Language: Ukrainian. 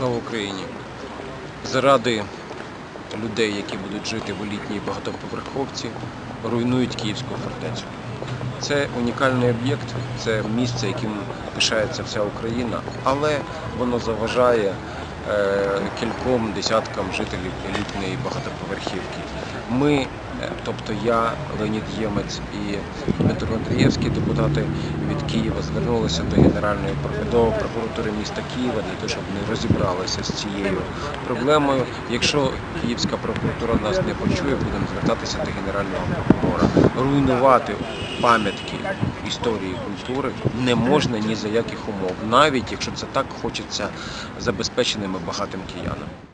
Слава Україні! Заради людей, які будуть жити в літній багатоповерховці, руйнують Київську фортецю. Це унікальний об'єкт, це місце, яким пишається вся Україна, але воно заважає кільком десяткам жителів елітної багатоповерхівки. Ми, е, тобто я, Леонід Ємець і Дмитро Андрієвський, депутати від Києва, звернулися до Генеральної до прокуратури міста Києва для того, щоб вони розібралися з цією проблемою. Якщо Київська прокуратура нас не почує, будемо звертатися до Генерального прокурора. Руйнувати пам'ятки історії культури не можна ні за яких умов, навіть якщо це так хочеться забезпеченими багатим киянам.